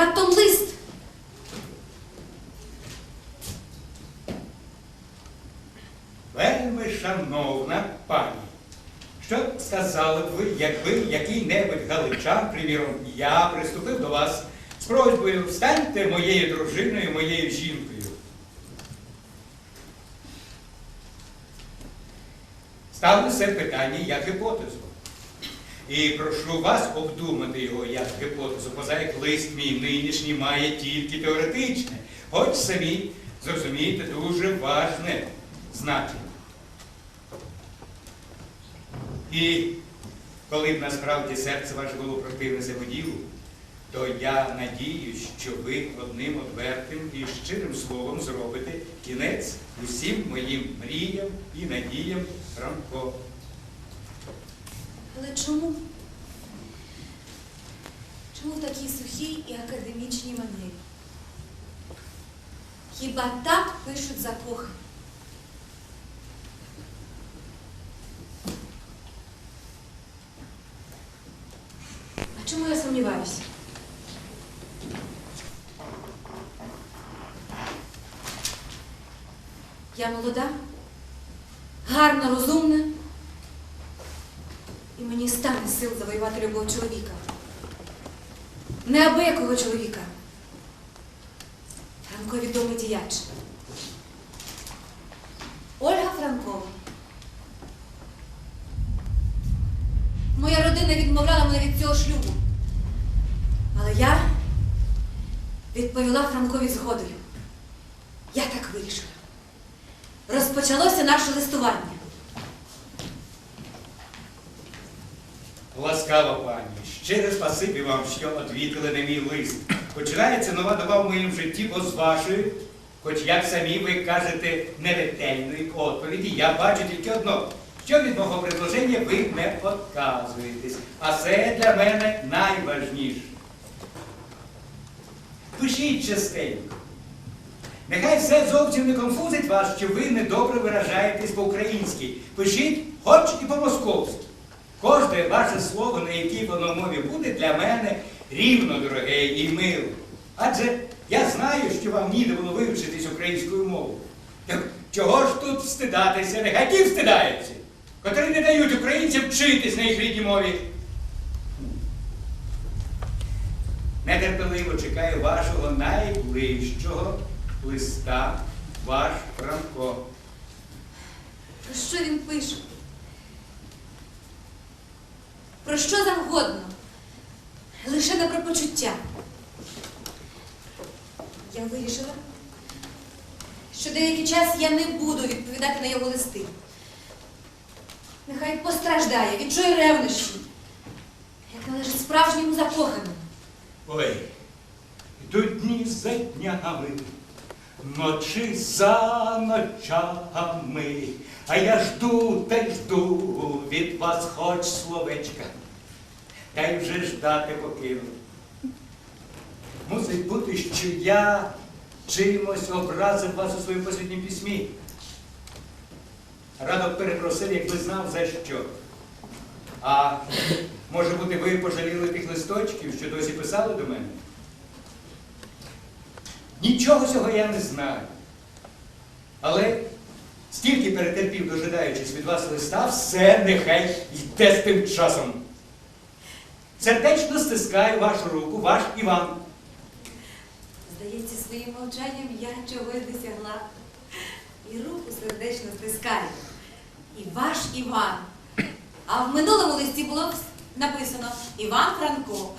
раптом лист. Вельми шановна пані, що б сказали б ви, якби який-небудь галичан, приміром, я приступив до вас з просьбою станьте моєю дружиною, моєю жінкою. Ставлю це питання як гіпотезу. І прошу вас обдумати його як гіпотезу, поза як лист мій нинішній має тільки теоретичне, хоч самі зрозумієте дуже важне значення. І коли б насправді серце ваше було противне цьому ділу, то я надіюсь, що ви одним одвертим і щирим словом зробите кінець усім моїм мріям і надіям Франко. Але чому? Чому в такій сухій і академічній манері? Хіба так пишуть закохані? А чому я сумніваюся? Я молода, гарна, розумна, мені стане сил завоювати любов чоловіка. Неабиякого чоловіка. Франко відомий діяч. Ольга Франкова. Моя родина відмовляла мене від цього шлюбу. Але я відповіла Франкові згодою. Я так вирішила. Розпочалося наше листування. Ласкава пані, щире спасибі вам, що одвітили на мій лист. Починається нова доба в моєму житті, бо з вашої, хоч як самі ви кажете, неретельної відповіді, я бачу тільки одно, що від мого предложення ви не відказуєтесь. А це для мене найважніше. Пишіть частенько. Нехай все зовсім не конфузить вас, що ви недобре виражаєтесь по-українськи. Пишіть хоч і по-московськи. Кожне ваше слово, на якій воно мові буде, для мене рівно дороге і мило. Адже я знаю, що вам ніде було вивчитись українською мовою. Так чого ж тут встидатися? Ті встидаються, котрі не дають українцям вчитись на їх рідній мові. Нетерпеливо чекаю вашого найближчого листа, ваш Франко. Що він пише? Про що завгодно. Лише не про почуття. Я вирішила, що деякий час я не буду відповідати на його листи. Нехай постраждає, відчує ревнощі, як належить справжньому закоханому. Ой, йдуть дні за днями, ночі за ночами, а я жду та й жду від вас хоч словечка, та й вже ждати покину. Мусить бути, що я чимось образив вас у своєму посліднім письмі. Радо перепросив, якби знав за що. А може бути, ви пожаліли тих листочків, що досі писали до мене? Нічого цього я не знаю. Але стільки перетерпів, дожидаючись від вас листа, все нехай йде з тим часом. Сердечно стискаю вашу руку, ваш Іван. Здається, своїм мовчанням я чогось досягла. І руку сердечно стискаю. І ваш Іван. А в минулому листі було написано Іван Франко.